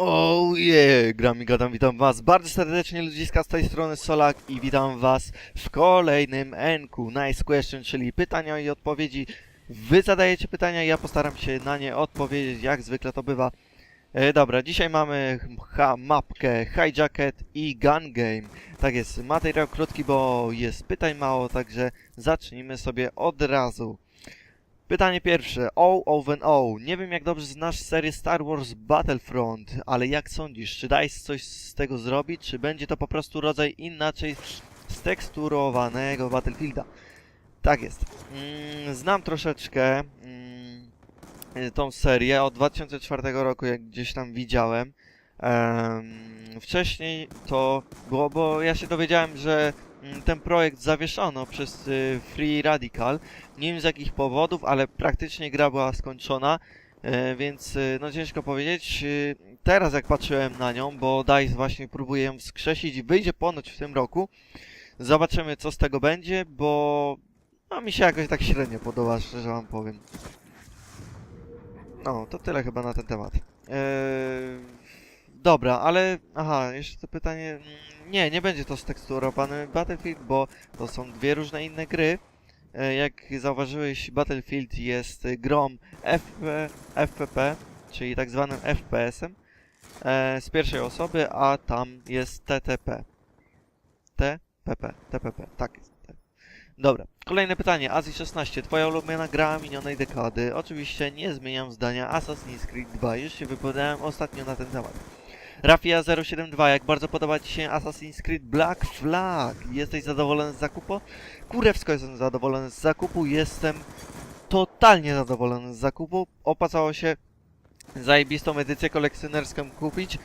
Oh yeah, gram i gadam, witam was bardzo serdecznie ludziska z tej strony Solak i witam was w kolejnym Enku Nice Question, czyli pytania i odpowiedzi. Wy zadajecie pytania, ja postaram się na nie odpowiedzieć, jak zwykle to bywa. E, dobra, dzisiaj mamy mapkę, hijacket i gun game. Tak jest, materiał krótki, bo jest pytań mało, także zacznijmy sobie od razu. Pytanie pierwsze. O, Owen O. Nie wiem jak dobrze znasz serię Star Wars Battlefront, ale jak sądzisz, czy dajesz coś z tego zrobić, czy będzie to po prostu rodzaj inaczej steksturowanego Battlefielda? Tak jest. Mm, znam troszeczkę mm, tą serię od 2004 roku, jak gdzieś tam widziałem. Em, wcześniej to było, bo ja się dowiedziałem, że ten projekt zawieszono przez y, Free Radical. Nie wiem z jakich powodów, ale praktycznie gra była skończona, e, więc e, no ciężko powiedzieć. E, Teraz jak patrzyłem na nią, bo DICE właśnie próbuje ją wskrzesić i wyjdzie ponoć w tym roku. Zobaczymy co z tego będzie, bo no mi się jakoś tak średnio podoba, szczerze wam powiem. No, to tyle chyba na ten temat. Eee, dobra, ale... Aha, jeszcze to pytanie... mm, Nie, nie będzie to steksturowane Battlefield, bo to są dwie różne inne gry. E, Jak zauważyłeś, Battlefield jest grą FP, FPP, czyli tak zwanym FPS-em e, z pierwszej osoby, a tam jest TTP. TPP, TPP, tak jest. tak. Dobra, kolejne pytanie. Azji 16, twoja ulubiona gra minionej dekady? Oczywiście nie zmieniam zdania. Assassin's Creed 2, już się wypowiadałem ostatnio na ten temat. Rafia072, jak bardzo podoba Ci się Assassin's Creed Black Flag? Jesteś zadowolony z zakupu? Kurewsko jestem zadowolony z zakupu, jestem totalnie zadowolony z zakupu. Opłacało się zajebistą edycję kolekcjonerską kupić.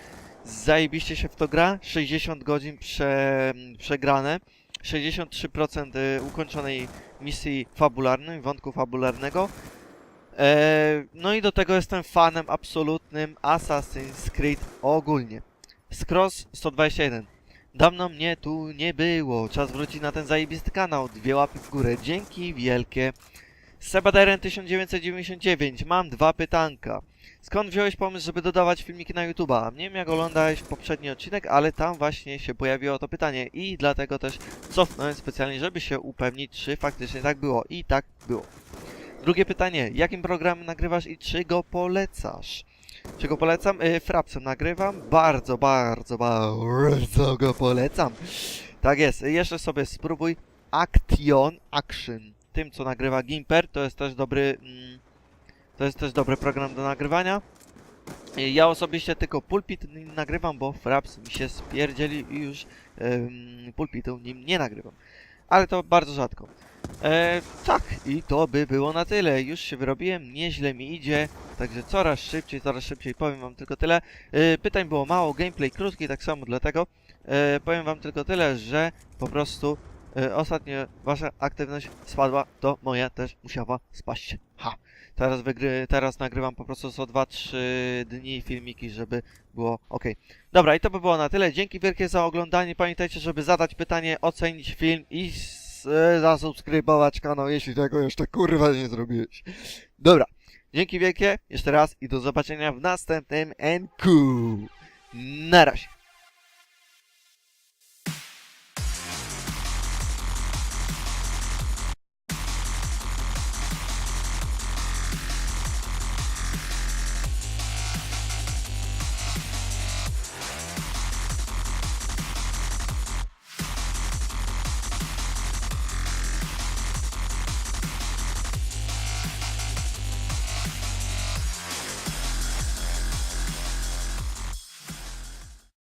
Zajebiście się w to gra, 60 godzin prze, przegrane, 63% y, ukończonej misji fabularnej, wątku fabularnego. E, no i do tego jestem fanem absolutnym Assassin's Creed ogólnie. Scross 121. Dawno mnie tu nie było. Czas wrócić na ten zajebisty kanał. Dwie łapy w górę. Dzięki wielkie. Sebaderen 1999. Mam dwa pytanka. Skąd wziąłeś pomysł, żeby dodawać filmiki na YouTube'a? Nie wiem jak oglądałeś poprzedni odcinek, ale tam właśnie się pojawiło to pytanie i dlatego też cofnąłem specjalnie, żeby się upewnić, czy faktycznie tak było. I tak było. Drugie pytanie. Jakim programem nagrywasz i czy go polecasz? Czy go polecam? Yy, Frapsem nagrywam. Bardzo, bardzo, bardzo go polecam. Tak jest. Jeszcze sobie spróbuj Action Action. Tym, co nagrywa Gimper. To jest też dobry... Mm, to jest też dobry program do nagrywania. Yy, Ja osobiście tylko pulpit nim nagrywam, bo Fraps mi się spierdzieli i już ym, pulpitu nim nie nagrywam. Ale to bardzo rzadko. E, tak, i to by było na tyle. Już się wyrobiłem, nieźle mi idzie, także coraz szybciej, coraz szybciej powiem wam tylko tyle. E, pytań było mało, gameplay krótki, tak samo dlatego. E, powiem wam tylko tyle, że po prostu ostatnio wasza aktywność spadła, to moja też musiała spaść. Ha! Teraz, wygry, teraz nagrywam po prostu co 2-3 dni filmiki, żeby było ok. Dobra, i to by było na tyle. Dzięki wielkie za oglądanie. Pamiętajcie, żeby zadać pytanie, ocenić film i e, zasubskrybować kanał, jeśli tego jeszcze kurwa nie zrobiłeś. Dobra, dzięki wielkie jeszcze raz i do zobaczenia w następnym NQ. Na razie.